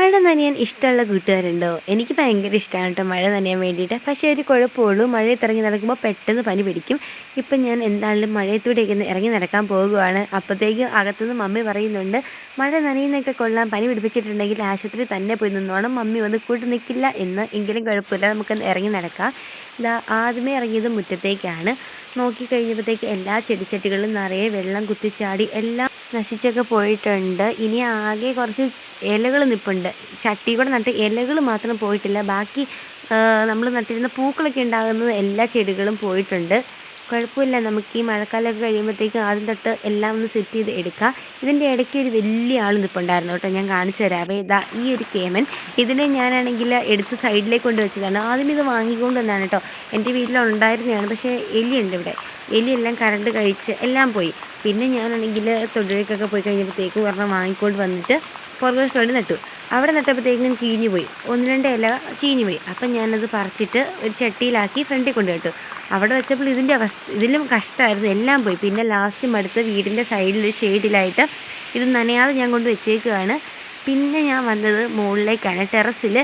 മഴ നനയാൻ ഇഷ്ടമുള്ള കൂട്ടുകാരുണ്ടോ? എനിക്ക് ഭയങ്കര ഇഷ്ടമാണ് കേട്ടോ മഴ നനയാൻ വേണ്ടിയിട്ട്. പക്ഷേ ഒരു കുഴപ്പമുള്ളൂ. മഴയത്ത് ഇറങ്ങി നടക്കുമ്പോൾ പെട്ടെന്ന് പനി പിടിക്കും. ഇപ്പം ഞാൻ എന്താണെങ്കിലും മഴയത്തൂടെയൊക്കെ ഇറങ്ങി നടക്കാൻ പോകുകയാണ് അപ്പോഴത്തേക്കും അകത്തുനിന്ന് മമ്മി പറയുന്നുണ്ട് മഴ നനയുന്നൊക്കെ കൊള്ളാൻ പനി പിടിപ്പിച്ചിട്ടുണ്ടെങ്കിൽ ആശുപത്രി തന്നെ പോയി നിന്നോണം. മമ്മി വന്ന് കൂട്ടി നിൽക്കില്ല എന്ന്. എങ്കിലും കുഴപ്പമില്ല. നമുക്ക് ഇറങ്ങി നടക്കാം. ഇതാ ആദ്യമേ ഇറങ്ങിയത് മുറ്റത്തേക്കാണ്. നോക്കിക്കഴിഞ്ഞപ്പോഴത്തേക്ക് എല്ലാ ചെടിച്ചട്ടികളിലും നിറയെ വെള്ളം കുത്തിച്ചാടി. എല്ലാം നശിച്ചൊക്കെ പോയിട്ടുണ്ട്. ഇനി ആകെ കുറച്ച് ഇലകൾ നിൽപ്പുണ്ട് ചട്ടി കൂടെ നട്ട് ഇലകൾ മാത്രം പോയിട്ടില്ല. ബാക്കി നമ്മൾ നട്ടിരുന്ന പൂക്കളൊക്കെ ഉണ്ടാകുന്നത് എല്ലാ ചെടികളും പോയിട്ടുണ്ട്. കുഴപ്പമില്ല. നമുക്ക് ഈ മഴക്കാലമൊക്കെ കഴിയുമ്പോഴത്തേക്കും ആദ്യം തൊട്ട് എല്ലാം ഒന്ന് സെറ്റ് ചെയ്ത് എടുക്കാം. ഇതിന്റെ ഇടയ്ക്ക് ഒരു വലിയ ആൾ നിൽപ്പുണ്ടായിരുന്നു കേട്ടോ. ഞാൻ കാണിച്ചു തരാവേ ഇതാ ഈ ഒരു കേമൻ. ഇതിനെ ഞാനാണെങ്കിൽ എടുത്ത് സൈഡിലേക്ക് കൊണ്ട് വെച്ചതാണ്. ആദ്യം ഇത് വാങ്ങിക്കൊണ്ട് വന്നതാണ് കേട്ടോ. എന്റെ വീട്ടിലുണ്ടായിരുന്നതാണ്. പക്ഷേ എലിയുണ്ട് ഇവിടെ. എലിയെല്ലാം കറണ്ട് കഴിച്ച് എല്ലാം പോയി. പിന്നെ ഞാനാണെങ്കിൽ തൊഴിലേക്കൊക്കെ പോയി കഴിഞ്ഞപ്പോഴത്തേക്കും ഒരെണ്ണം വാങ്ങിക്കൊണ്ട് വന്നിട്ട് പുറകുവശത്തോട് നട്ടു. അവിടെ നട്ടപ്പോഴത്തേക്കും ചീഞ്ഞു പോയി. ഒന്ന് രണ്ട് ഇല ചീഞ്ഞു പോയി. അപ്പം ഞാനത് പറിച്ചിട്ട് ഒരു ചട്ടിയിലാക്കി ഫ്രണ്ടിൽ കൊണ്ട് നട്ടു അവിടെ വെച്ചപ്പോൾ ഇതിന്റെ അവസ്ഥ ഇതിലും കഷ്ടമായിരുന്നു. എല്ലാം പോയി. പിന്നെ ലാസ്റ്റ് മടുത്ത് വീടിന്റെ സൈഡിൽ ഒരു ഷെയ്ഡിലായിട്ട് ഇത് നനയാതെ ഞാൻ കൊണ്ട് വെച്ചേക്കുകയാണ് പിന്നെ ഞാൻ വന്നത് മുകളിലേക്കാണ്. ടെറസിൽ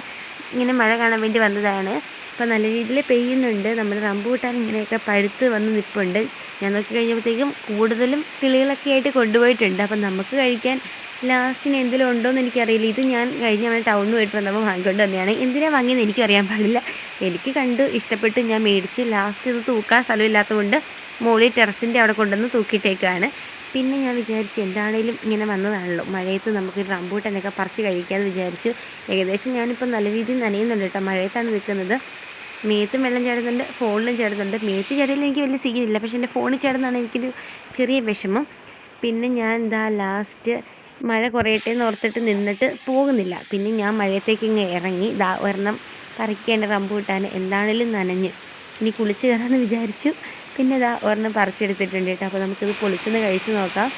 ഇങ്ങനെ മഴ കാണാൻ വേണ്ടി വന്നതാണ്. ഇപ്പം നല്ല രീതിയിൽ പെയ്യുന്നുണ്ട്. നമ്മുടെ റംബൂട്ടാൻ ഇങ്ങനെയൊക്കെ പഴുത്ത് വന്ന് നിൽപ്പുണ്ട്. ഞാൻ നോക്കി കഴിഞ്ഞപ്പോഴത്തേക്കും കൂടുതലും കിളികളൊക്കെ ആയിട്ട് കൊണ്ടുപോയിട്ടുണ്ട്. അപ്പം നമുക്ക് കഴിക്കാൻ ലാസ്റ്റിന് എന്തെങ്കിലും ഉണ്ടോ എന്ന് എനിക്കറിയില്ല. ഇത് ഞാൻ കഴിഞ്ഞ തവണ ടൗണിൽ പോയിട്ട് വന്നപ്പോൾ വാങ്ങിക്കൊണ്ട് വന്നതാണ്. എന്തിനാണ് വാങ്ങിയെന്ന് എനിക്കറിയാൻ പാടില്ല. എനിക്ക് കണ്ട് ഇഷ്ടപ്പെട്ട് ഞാൻ മേടിച്ച് ലാസ്റ്റ് ഇത് തൂക്കാൻ സ്ഥലമില്ലാത്തതുകൊണ്ട് മോളി ടെറസിന്റെ അവിടെ കൊണ്ടുവന്ന് തൂക്കിയിട്ടേക്കാണ് പിന്നെ ഞാൻ വിചാരിച്ചു എന്താണേലും ഇങ്ങനെ വന്നതാണല്ലോ. മഴയത്ത് നമുക്ക് റംബൂട്ടാനൊക്കെ പറിച്ച് കഴിക്കാമെന്ന് വിചാരിച്ചു. ഏകദേശം ഞാനിപ്പോൾ നല്ല രീതിയിൽ നനയുന്നുണ്ട് കേട്ടോ. മഴയത്താണ് നിൽക്കുന്നത്. മേത്തും വെള്ളം ചാടുന്നുണ്ട് ഫോണിലും ചാടുന്നുണ്ട്. മേത്ത് ചാടിയാലും എനിക്ക് വലിയ സീനില്ല. പക്ഷേ എന്റെ ഫോണിൽ ചാടുന്നതാണ് എനിക്കൊരു ചെറിയ വിഷമം. പിന്നെ ഞാൻ എന്താ ലാസ്റ്റ് മഴ കുറയട്ടെ എന്ന് ഓർത്തിട്ട് നിന്നിട്ട് പോകുന്നില്ല. പിന്നെ ഞാൻ മഴയത്തേക്ക് ഇങ്ങ് ഇറങ്ങി ദാ ഒരെണ്ണം പറിക്കേണ്ട റംബൂട്ടാൻ എന്താണേലും നനഞ്ഞ്. ഇനി കുളിച്ച് കയറാമെന്ന് വിചാരിച്ചു. പിന്നെ ഇതാ ഒരെണ്ണം പറിച്ചെടുത്തിട്ടുണ്ട് കേട്ടോ. അപ്പോൾ നമുക്കിത് പൊളിച്ചൊന്ന് കഴിച്ച് നോക്കാം.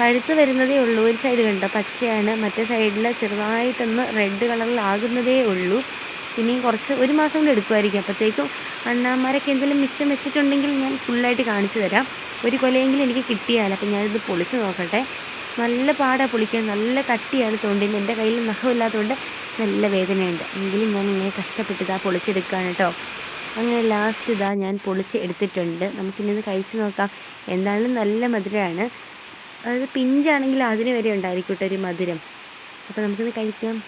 പഴുത്ത് വരുന്നതേ ഉള്ളൂ. ഒരു സൈഡ് കണ്ടോ? പച്ചയാണ്. മറ്റേ സൈഡിൽ ചെറുതായിട്ടൊന്ന് റെഡ് കളറിലാകുന്നതേ ഉള്ളൂ. ഇനിയും കുറച്ച് ഒരു മാസം കൊണ്ട് എടുക്കുമായിരിക്കും അപ്പോഴത്തേക്കും അണ്ണാമാരൊക്കെ എന്തെങ്കിലും മിച്ചം വെച്ചിട്ടുണ്ടെങ്കിൽ ഞാൻ ഫുള്ളായിട്ട് കാണിച്ചു തരാം. ഒരു കൊലയെങ്കിലും എനിക്ക് കിട്ടിയാൽ. അപ്പം ഞാനിത് പൊളിച്ച് നോക്കട്ടെ. നല്ല പാടാ പൊളിക്കാൻ. നല്ല കട്ടിയാണ് തൊണ്ടിന്. എന്റെ കയ്യിൽ നഖമില്ലാത്തതുകൊണ്ട് നല്ല വേദനയുണ്ട്. എങ്കിലും ഞാൻ ഇങ്ങനെ കഷ്ടപ്പെട്ട് ഇതാ പൊളിച്ചെടുക്കുകയാണ് കേട്ടോ. അങ്ങനെ ലാസ്റ്റ് ഇതാ ഞാൻ പൊളിച്ച് എടുത്തിട്ടുണ്ട്. നമുക്കിനി കഴിച്ച് നോക്കാം. എന്തായാലും നല്ല മധുരമാണ്. അതായത് പിഞ്ചാണെങ്കിൽ അതിന് വരെ ഉണ്ടായിരിക്കട്ടെ ഒരു മധുരം. അപ്പോൾ നമുക്കിത് കഴിക്കാം.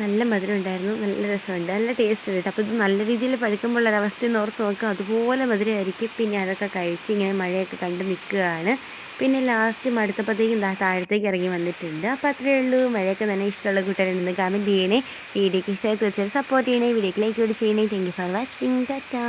നല്ല മധുരം ഉണ്ടായിരുന്നു. നല്ല രസമുണ്ട്. നല്ല ടേസ്റ്റ് ഉണ്ട് അപ്പോൾ ഇത് നല്ല രീതിയിൽ പഴുക്കുമ്പോൾ ഒരവസ്ഥയെന്ന് ഓർത്ത് നോക്കുക. അതുപോലെ മധുരമായിരിക്കും. പിന്നെ അതൊക്കെ കഴിച്ച് ഇങ്ങനെ മഴയൊക്കെ കണ്ട് നിൽക്കുകയാണ്. പിന്നെ ലാസ്റ്റ് മടുത്തപ്പോഴത്തേക്കും താഴത്തേക്ക് ഇറങ്ങി വന്നിട്ടുണ്ട്. അപ്പോൾ അത്രയേ ഉള്ളൂ. മഴയൊക്കെ തന്നെ ഇഷ്ടമുള്ള കൂട്ടുകാരുണ്ടെന്ന് കമന്റ് ചെയ്യണേ. വീഡിയോക്ക് ഇഷ്ടമായി തീർച്ചയായിട്ടും സപ്പോർട്ട് ചെയ്യണേ. വീഡിയോക്ക് ലൈക്ക് കൂടി ചെയ്യണേ. Thank you for watching tata